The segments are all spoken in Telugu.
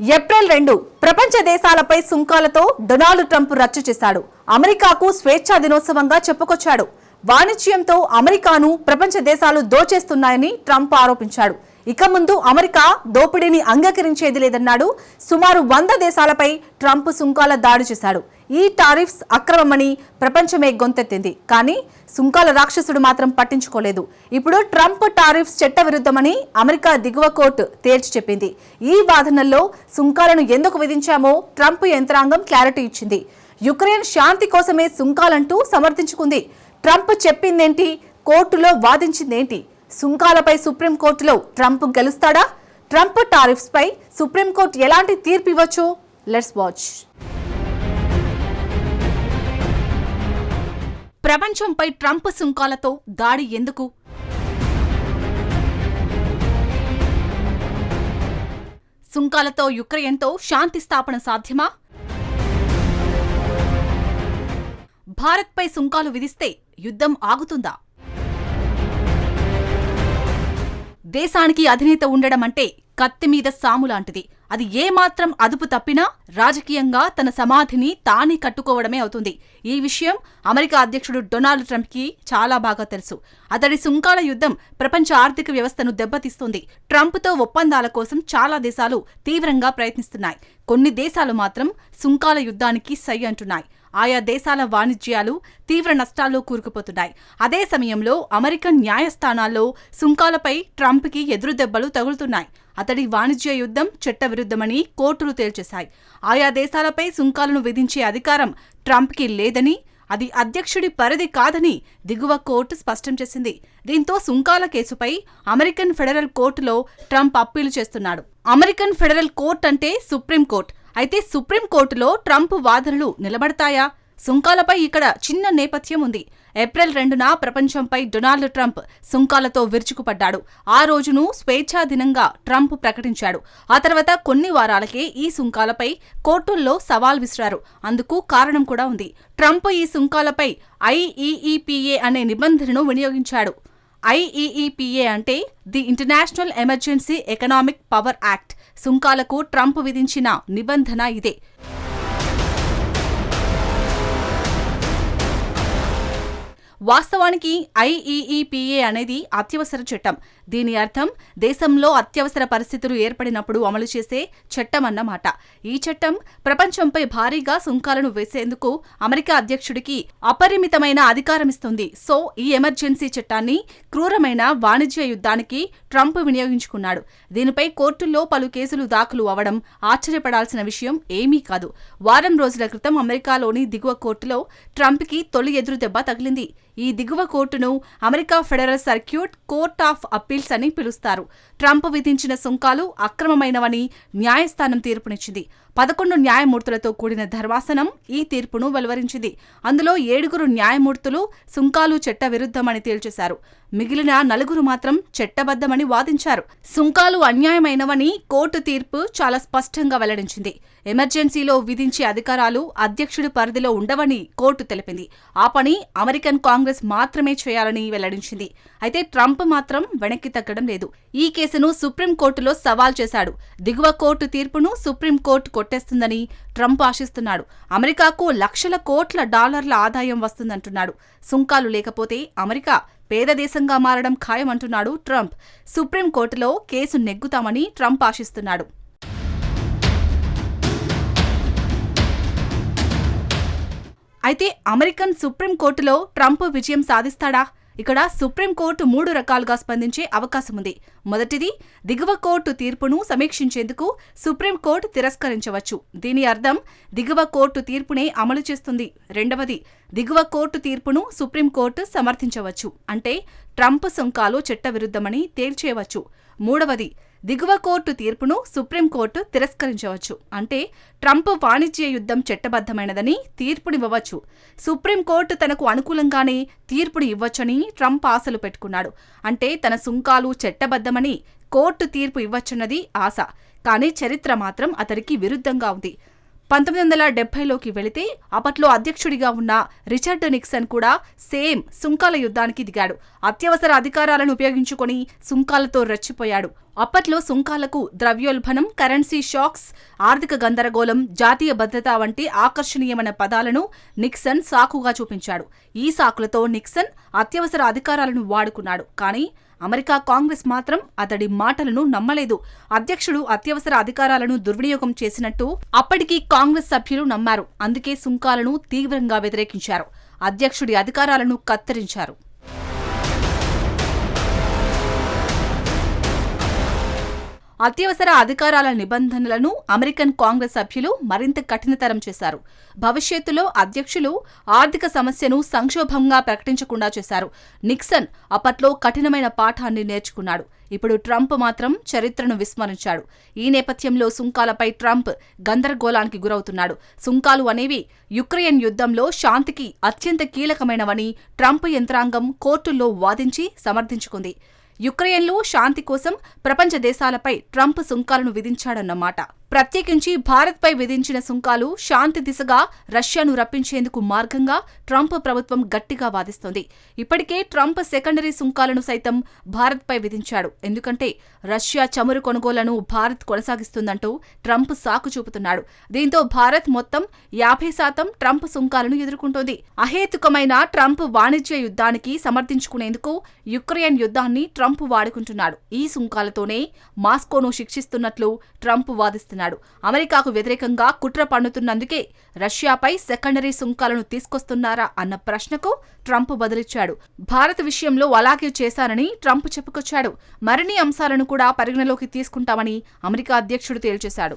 ఏప్రిల్ రెండు ప్రపంచ దేశాలపై సుంకాలతో డొనాల్డ్ ట్రంప్ రచ్చ చేశాడు. అమెరికాకు స్వేచ్ఛా దినోత్సవంగా చెప్పుకొచ్చాడు. వాణిజ్యంతో అమెరికాను ప్రపంచ దేశాలు దోచేస్తున్నాయని ట్రంప్ ఆరోపించాడు. ఇక ముందు అమెరికా దోపిడీని అంగీకరించేది లేదన్నాడు. సుమారు వంద దేశాలపై ట్రంప్ సుంకాల దాడి చేశాడు. ఈ టారిఫ్స్ అక్రమమని ప్రపంచమే గొంతెత్తింది. కానీ సుంకాల రాక్షసుడు మాత్రం పట్టించుకోలేదు. ఇప్పుడు ట్రంప్ టారిఫ్స్ చట్టవిరుద్ధమని అమెరికా దిగువ కోర్టు తేల్చి చెప్పింది. ఈ వాదనల్లో సుంకాలను ఎందుకు విధించామో ట్రంప్ యంత్రాంగం క్లారిటీ ఇచ్చింది. యుక్రెయిన్ శాంతి కోసమే సుంకాలంటూ సమర్థించుకుంది. ట్రంప్ చెప్పిందేంటి? కోర్టులో వాదించిందేంటి? సుంకాలపై సుప్రీంకోర్టులో ట్రంప్ గెలుస్తాడా? ట్రంప్ టారిఫ్స్ పై సుప్రీంకోర్టు ఎలాంటి తీర్పు ఇవ్వచ్చు? Let's watch. ప్రపంచంపై ట్రంప్ సుంకాలతో దాడి ఎందుకు? సుంకాలతో యుక్రెయిన్తో శాంతి స్థాపన సాధ్యమా? భారత్పై సుంకాలు విధిస్తే యుద్ధం ఆగుతుందా? దేశానికి అధినేత ఉండడం అంటే కత్తి మీద సాము లాంటిది. అది ఏమాత్రం అదుపు తప్పినా రాజకీయంగా తన సమాధిని తానే కట్టుకోవడమే అవుతుంది. ఈ విషయం అమెరికా అధ్యక్షుడు డొనాల్డ్ ట్రంప్కి చాలా బాగా తెలుసు. అతడి సుంకాల యుద్ధం ప్రపంచ ఆర్థిక వ్యవస్థను దెబ్బతీస్తుంది. ట్రంప్తో ఒప్పందాల కోసం చాలా దేశాలు తీవ్రంగా ప్రయత్నిస్తున్నాయి. కొన్ని దేశాలు మాత్రం సుంకాల యుద్ధానికి సై అంటున్నాయి. ఆయా దేశాల వాణిజ్యాలు తీవ్ర నష్టాల్లో కూరుకుపోతున్నాయి. అదే సమయంలో అమెరికన్ న్యాయస్థానాల్లో సుంకాలపై ట్రంప్కి ఎదురుదెబ్బలు తగులుతున్నాయి. అతడి వాణిజ్య యుద్ధం చట్టవిరుద్ధమని కోర్టులు తేల్చేశాయి. ఆయా దేశాలపై సుంకాలను విధించే అధికారం ట్రంప్కి లేదని అది అధ్యక్షుడి పరిధి కాదని దిగువ కోర్టు స్పష్టం చేసింది. దీంతో సుంకాల కేసుపై అమెరికన్ ఫెడరల్ కోర్టులో ట్రంప్ అప్పీలు చేస్తున్నాడు. అమెరికన్ ఫెడరల్ కోర్ట్ అంటే సుప్రీంకోర్టు అయితే సుప్రీంకోర్టులో ట్రంప్ వాదనలు నిలబడతాయా? సుంకాలపై ఇక్కడ చిన్న నేపథ్యం ఉంది. ఏప్రిల్ రెండున ప్రపంచంపై డొనాల్డ్ ట్రంప్ సుంకాలతో విరుచుకుపడ్డాడు. ఆ రోజును స్వేచ్ఛా దినంగా ట్రంప్ ప్రకటించాడు. ఆ తర్వాత కొన్ని వారాలకే ఈ సుంకాలపై కోర్టుల్లో సవాల్ విసిరారు. అందుకు కారణం కూడా ఉంది. ట్రంప్ ఈ సుంకాలపై ఐఈఈపీఏ అనే నిబంధనను వినియోగించాడు. ఐఈఈపిఏ అంటే the international emergency economic power act. సుంకాలకు Trump విధించిన నిబంధన ఇదే. వాస్తవానికి ఐఈఈపీఏ అనేది అత్యవసర చట్టం. దీని అర్థం దేశంలో అత్యవసర పరిస్థితులు ఏర్పడినప్పుడు అమలు చేసే చట్టం అన్నమాట. ఈ చట్టం ప్రపంచంపై భారీగా సుంకాలను వేసేందుకు అమెరికా అధ్యక్షుడికి అపరిమితమైన అధికారమిస్తుంది. సో ఈ ఎమర్జెన్సీ చట్టాన్ని క్రూరమైన వాణిజ్య యుద్ధానికి ట్రంప్ వినియోగించుకున్నాడు. దీనిపై కోర్టుల్లో పలు కేసులు దాఖలు అవడం ఆశ్చర్యపడాల్సిన విషయం ఏమీ కాదు. వారం రోజుల క్రితం అమెరికాలోని దిగువ కోర్టులో ట్రంప్కి తొలి ఎదురు దెబ్బ తగిలింది. ఈ దిగువ కోర్టును America federal circuit court of appeals అని పిలుస్తారు. ట్రంప్ విధించిన సుంకాలు అక్రమమైనవని న్యాయస్థానం తీర్పునిచ్చింది. పదకొండు న్యాయమూర్తులతో కూడిన ధర్మాసనం ఈ తీర్పును వెలువరించింది. అందులో ఏడుగురు న్యాయమూర్తులు సుంకాలు చట్ట విరుద్ధమని తేల్చేశారు. మిగిలిన నలుగురు మాత్రం చట్టబద్ధమని వాదించారు. సుంకాలు అన్యాయమైనవని కోర్టు తీర్పు చాలా స్పష్టంగా వెల్లడించింది. ఎమర్జెన్సీలో విధించే అధికారాలు అధ్యక్షుడి పరిధిలో ఉండవని కోర్టు తెలిపింది. ఆ పని అమెరికన్ కాంగ్రెస్ మాత్రమే చేయాలని వెల్లడించింది. అయితే ట్రంప్ మాత్రం వెనక్కి తగ్గడం లేదు. ఈ కేసును సుప్రీంకోర్టులో సవాల్ చేశాడు. దిగువ కోర్టు తీర్పును సుప్రీంకోర్టు కొట్టేస్తుందని ట్రంప్ ఆశిస్తున్నాడు. అమెరికాకు లక్షల కోట్ల డాలర్ల ఆదాయం వస్తుందంటున్నాడు. సుంకాలు లేకపోతే అమెరికా పేద దేశంగా మారడం ఖాయమంటున్నాడు ట్రంప్. సుప్రీంకోర్టులో కేసు నెగ్గుతామని ట్రంప్ ఆశిస్తున్నాడు. అయితే అమెరికన్ సుప్రీంకోర్టులో ట్రంప్ విజయం సాధిస్తాడా? ఇక్కడ సుప్రీంకోర్టు మూడు రకాలుగా స్పందించే అవకాశం ఉంది. మొదటిది దిగువ కోర్టు తీర్పును సమీక్షించేందుకు సుప్రీంకోర్టు తిరస్కరించవచ్చు. దీని అర్థం దిగువ కోర్టు తీర్పునే అమలు చేస్తుంది. రెండవది దిగువ కోర్టు తీర్పును సుప్రీంకోర్టు సమర్థించవచ్చు. అంటే ట్రంప్ సుంకాలు చట్టవిరుద్ధమని తేల్చేయవచ్చు మూడవది దిగువ కోర్టు తీర్పును సుప్రీంకోర్టు తిరస్కరించవచ్చు. అంటే ట్రంప్ వాణిజ్య యుద్ధం చట్టబద్ధమైనదని తీర్పునివ్వవచ్చు. సుప్రీంకోర్టు తనకు అనుకూలంగానే తీర్పుని ఇవ్వచ్చని ట్రంప్ ఆశలు పెట్టుకున్నాడు. అంటే తన సుంకాలు చట్టబద్ధమని కోర్టు తీర్పు ఇవ్వచ్చన్నది ఆశ. కానీ చరిత్ర మాత్రం అతడికి విరుద్ధంగా ఉంది. పంతొమ్మిది వందల డెబ్బైలోకి వెళితే అప్పట్లో అధ్యక్షుడిగా ఉన్న రిచర్డ్ నిక్సన్ కూడా సేమ్ సుంకాల యుద్ధానికి దిగాడు. అత్యవసర అధికారాలను ఉపయోగించుకొని సుంకాలతో రెచ్చిపోయాడు. అప్పట్లో సుంకాలకు ద్రవ్యోల్బణం కరెన్సీ షాక్స్ ఆర్థిక గందరగోళం జాతీయ భద్రత వంటి ఆకర్షణీయమైన పదాలను నిక్సన్ సాకుగా చూపించాడు. ఈ సాకులతో నిక్సన్ అత్యవసర అధికారాలను వాడుకున్నాడు. కానీ అమెరికా కాంగ్రెస్ మాత్రం అతడి మాటలను నమ్మలేదు. అధ్యక్షుడు అత్యవసర అధికారాలను దుర్వినియోగం చేసినట్టు అప్పటికి కాంగ్రెస్ సభ్యులు నమ్మారు. అందుకే సుంకాలను తీవ్రంగా వ్యతిరేకించారు. అధ్యక్షుడి అధికారాలను కత్తిరించారు. అత్యవసర అధికారాల నిబంధనలను అమెరికన్ కాంగ్రెస్ సభ్యులు మరింత కఠినతరం చేశారు. భవిష్యత్తులో అధ్యక్షులు ఆర్థిక సమస్యను సంక్షోభంగా ప్రకటించకుండా చేశారు. నిక్సన్ అప్పట్లో కఠినమైన పాఠాన్ని నేర్చుకున్నాడు. ఇప్పుడు ట్రంప్ మాత్రం చరిత్రను విస్మరించాడు. ఈ నేపథ్యంలో సుంకాలపై ట్రంప్ గందరగోళానికి గురవుతున్నాడు. సుంకాలు అనేవి యుక్రెయిన్ యుద్ధంలో శాంతికి అత్యంత కీలకమైనవని ట్రంప్ యంత్రాంగం కోర్టుల్లో వాదించి సమర్థించుకుంది. యుక్రెయిన్లో శాంతి కోసం ప్రపంచ దేశాలపై ట్రంప్ సుంకాలను విధించాడన్నమాట. ప్రత్యేకించి భారత్పై విధించిన సుంకాలు శాంతి దిశగా రష్యాను రప్పించేందుకు మార్గంగా ట్రంప్ ప్రభుత్వం గట్టిగా వాదిస్తోంది. ఇప్పటికే ట్రంప్ సెకండరీ సుంకాలను సైతం భారత్పై విధించాడు. ఎందుకంటే రష్యా చమురు కొనుగోలను భారత్ కొనసాగిస్తుందంటూ ట్రంప్ సాకు చూపుతున్నాడు. దీంతో భారత్ మొత్తం యాభై శాతం ట్రంప్ సుంకాలను ఎదుర్కొంటోంది. అహేతుకమైన ట్రంప్ వాణిజ్య యుద్ధానికి సమర్థించుకునేందుకు యుక్రెయిన్ యుద్ధాన్ని ట్రంప్ వాడుకుంటున్నాడు. ఈ సుంకాలతోనే మాస్కోను శిక్షిస్తున్నట్లు ట్రంప్ చేస్తున్నాడు. అమెరికాకు వ్యతిరేకంగా కుట్ర పన్నుతున్నందుకే రష్యాపై సెకండరీ సుంకాలను తీసుకొస్తున్నారా అన్న ప్రశ్నకు ట్రంప్ బదులిచ్చాడు. భారత్ విషయంలో అలాగే చేశారని ట్రంప్ చెప్పుకొచ్చాడు. మరిన్ని అంశాలను కూడా పరిగణలోకి తీసుకుంటామని అమెరికా అధ్యక్షుడు తేల్చేశాడు.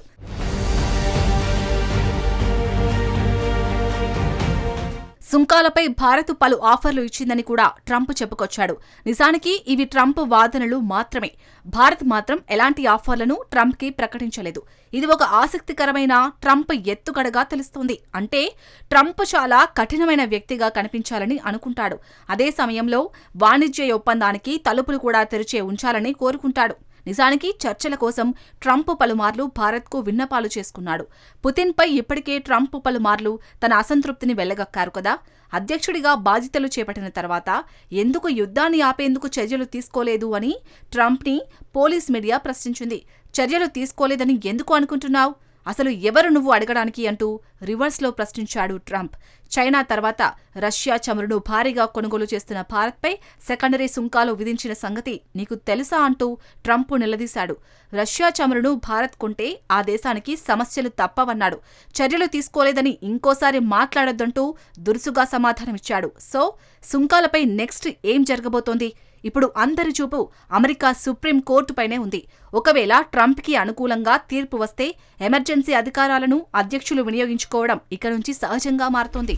సుంకాలపై భారత్ పలు ఆఫర్లు ఇచ్చిందని కూడా ట్రంప్ చెప్పుకొచ్చాడు. నిజానికి ఇవి ట్రంప్ వాదనలు మాత్రమే. భారత్ మాత్రం ఎలాంటి ఆఫర్లను ట్రంప్కి ప్రకటించలేదు. ఇది ఒక ఆసక్తికరమైన ట్రంప్ ఎత్తుగడగా తెలుస్తోంది. అంటే ట్రంప్ చాలా కఠినమైన వ్యక్తిగా కనిపించాలని అనుకుంటాడు. అదే సమయంలో వాణిజ్య ఒప్పందానికి తలుపులు కూడా తెరిచే ఉంచాలని కోరుకుంటాడు. నిజానికి చర్చల కోసం ట్రంప్ పలుమార్లు భారత్కు విన్నపాలు చేసుకున్నాడు. పుతిన్పై ఇప్పటికే ట్రంప్ పలుమార్లు తన అసంతృప్తిని వెళ్ళగక్కారు కదా. అధ్యక్షుడిగా బాధ్యతలు చేపట్టిన తర్వాత ఎందుకు యుద్ధాన్ని ఆపేందుకు చర్యలు తీసుకోలేదు అని ట్రంప్ని పోలీస్ మీడియా ప్రశ్నించింది. చర్యలు తీసుకోలేదని ఎందుకు అనుకుంటున్నావు? అసలు ఎవరు నువ్వు అడగడానికి అంటూ రివర్స్లో ప్రశ్నించాడు ట్రంప్. చైనా తర్వాత రష్యా చమురును భారీగా కొనుగోలు చేస్తున్న భారత్పై సెకండరీ సుంకాలు విధించిన సంగతి నీకు తెలుసా అంటూ ట్రంప్ నిలదీశాడు. రష్యా చమురును భారత్ కొంటే ఆ దేశానికి సమస్యలు తప్పవన్నాడు. చర్యలు తీసుకోలేదని ఇంకోసారి మాట్లాడొద్దంటూ దురుసుగా సమాధానమిచ్చాడు. సో సుంకాలపై నెక్స్ట్ ఏం జరగబోతోంది? ఇప్పుడు అందరి చూపు అమెరికా సుప్రీం కోర్టుపైనే ఉంది. ఒకవేళ ట్రంప్కి అనుకూలంగా తీర్పు వస్తే ఎమర్జెన్సీ అధికారాలను అధ్యక్షులు వినియోగించుకోవడం ఇక నుంచి సహజంగా మారుతోంది.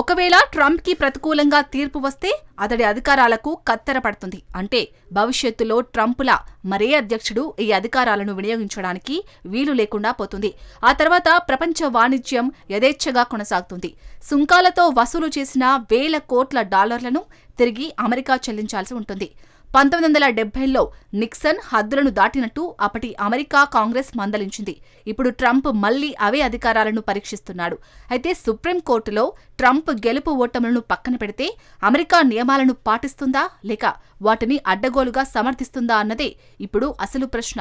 ఒకవేళ ట్రంప్కి ప్రతికూలంగా తీర్పు వస్తే అతడి అధికారాలకు కత్తెర పడుతుంది. అంటే భవిష్యత్తులో ట్రంప్లా మరే అధ్యక్షుడు ఈ అధికారాలను వినియోగించడానికి వీలు లేకుండా పోతుంది. ఆ తర్వాత ప్రపంచ వాణిజ్యం యథేచ్ఛగా కొనసాగుతుంది. సుంకాలతో వసూలు చేసిన వేల కోట్ల డాలర్లను తిరిగి అమెరికా చెల్లించాల్సి ఉంటుంది. పంతొమ్మిది వందల డెబ్బైలో నిక్సన్ హద్దులను దాటినట్టు అప్పటి అమెరికా కాంగ్రెస్ మందలించింది. ఇప్పుడు ట్రంప్ మళ్ళీ అవే అధికారాలను పరీక్షిస్తున్నాడు. అయితే సుప్రీంకోర్టులో ట్రంప్ గెలుపు ఓటములను పక్కన పెడితే అమెరికా నియమాలను పాటిస్తుందా? లేక వాటిని అడ్డగోలుగా సమర్థిస్తుందా? అన్నదే ఇప్పుడు అసలు ప్రశ్న.